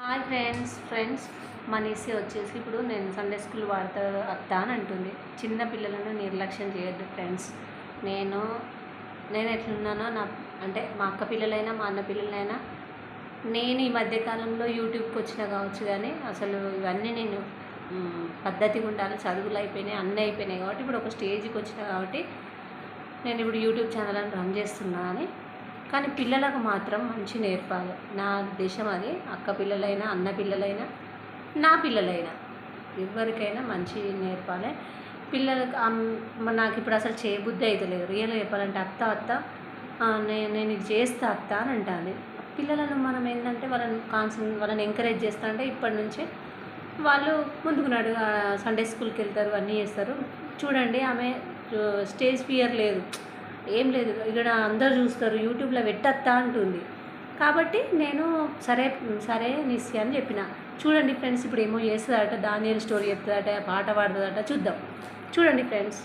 Hi friends friends మనీసి వచ్చేసి ఇప్పుడు నేను సండే స్కూల్ వాడతా వస్తా అని అంటుంది. చిన్న పిల్లలను నిర్లక్ష్యం చేయొద్దు ఫ్రెండ్స్ నేను నేను ఎట్లున్నానో నా అంటే మా అక్క పిల్లలైనా మా అన్న పిల్లలైనా నేను ఈ మధ్యకాలంలో యూట్యూబ్కి వచ్చిన కావచ్చు కానీ అసలు ఇవన్నీ నేను పద్ధతిగా ఉండాలి చదువులు అయిపోయినాయి అన్నీ అయిపోయినాయి కాబట్టి ఇప్పుడు ఒక స్టేజ్కి వచ్చిన కాబట్టి నేను ఇప్పుడు యూట్యూబ్ ఛానల్ అని రన్ చేస్తున్నా అని కానీ పిల్లలకు మాత్రం మంచి నేర్పాలి. నా ఉద్దేశం అది. అక్క పిల్లలైనా అన్న పిల్లలైనా నా పిల్లలైనా ఎవరికైనా మంచి నేర్పాలి. పిల్లలకు నాకు ఇప్పుడు అసలు చేయబుద్ధి అయితే లేదు. రియల్గా చెప్పాలంటే అత్త అత్త నేను నేను ఇది చేస్తా అత్త అని అంటాను పిల్లలను మనం ఏంటంటే వాళ్ళని కాన్సన్ వాళ్ళని ఎంకరేజ్ చేస్తా అంటే ఇప్పటి నుంచే వాళ్ళు ముందుకు నడు సండే స్కూల్కి వెళ్తారు అన్నీ చేస్తారు. చూడండి ఆమె స్టేజ్ ఫియర్ లేదు. ఏం లేదు. ఇక్కడ అందరు చూస్తారు యూట్యూబ్లో పెట్టత్తా అంటుంది. కాబట్టి నేను సరే సరే నిస్సి అని చెప్పిన. చూడండి ఫ్రెండ్స్ ఇప్పుడు ఏమో చేస్తుందట దానియల్ స్టోరీ చెప్తుందట పాట పాడుతుందట చూద్దాం. చూడండి ఫ్రెండ్స్.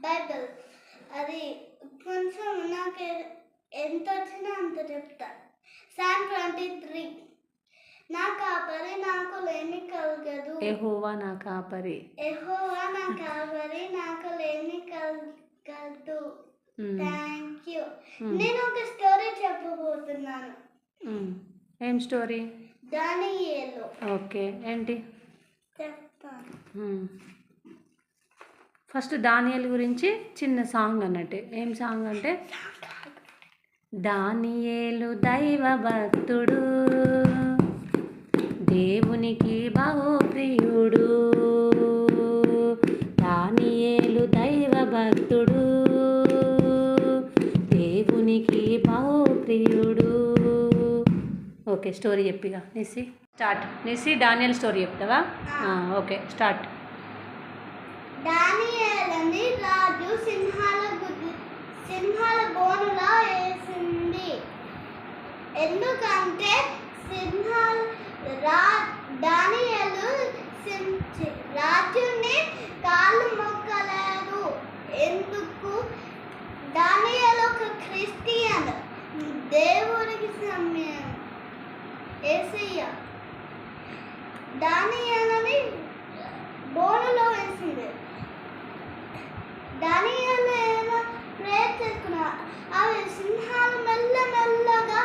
బైబిల్. అది కొంచెం నాకు ఎంత వచ్చినా అంత చెప్తా. సాన్ ట్వంటీ త్రీ. నా కాపరి నాకు లేమి కలగదు ఏహోవా నా కాపరి ఎహోవా నా కాపరి నాకు లేమి కలగదు థ్యాంక్ యూ. నేను ఒక స్టోరీ చెప్పబోతున్నాను. ఏం స్టోరీ? దాని ఓకే. ఏంటి? చెప్తాను. ఫస్ట్ దానియల్ గురించి చిన్న సాంగ్ అన్నట్టు. ఏం సాంగ్ అంటే? దానియేలు దైవ భక్తుడు దేవునికి బహుప్రియుడు. దానియేలు దైవ భక్తుడు దేవునికి బహుప్రియుడు. ఓకే స్టోరీ చెప్పిగా నిసి స్టార్ట్. నిసి డానియల్ స్టోరీ చెప్తావా? Okay start. రాజు సింహాల గుద్ది సింహాల బోనులా వేసింది. ఎందుకంటే సింహాల రా దానియలు రాజుని కాళ్ళు మొక్కలేదు ఎందుకు? దానియలు ఒక క్రిస్టియన్. దేవుడికి సమయం. ఏసయ్య దానియలని బోనులో వేసింది. దానియాలు ఏమో ప్రేయర్ అవి సింహాలు మెల్ల మెల్లగా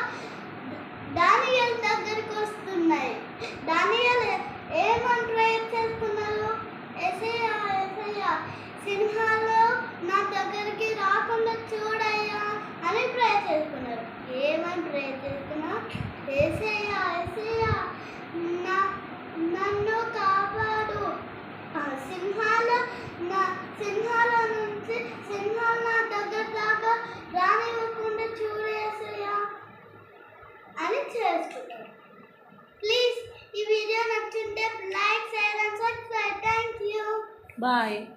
దానియాల దగ్గరికి వస్తున్నాయి. దానియాలు ఏమని ప్రేయర్ చేసుకున్నారు సింహాలు నా దగ్గరికి రాకుండా చూడయ్యా అని ప్రయత్నిస్తున్నారు చేసుకున్నారు ఏమని ప్రయత్నిస్తున్నా చేసుకున్నా ఎసయ్యా ఏసయ్యా నా నన్ను కాపాడు ఆ సింహాల నా సింహాల నుంచి సింహాలు నా దగ్గర దాకా రానివ్వకుండా చూడేసయ్యా అని చేసుకుంటారు ప్లీజ్ ఈ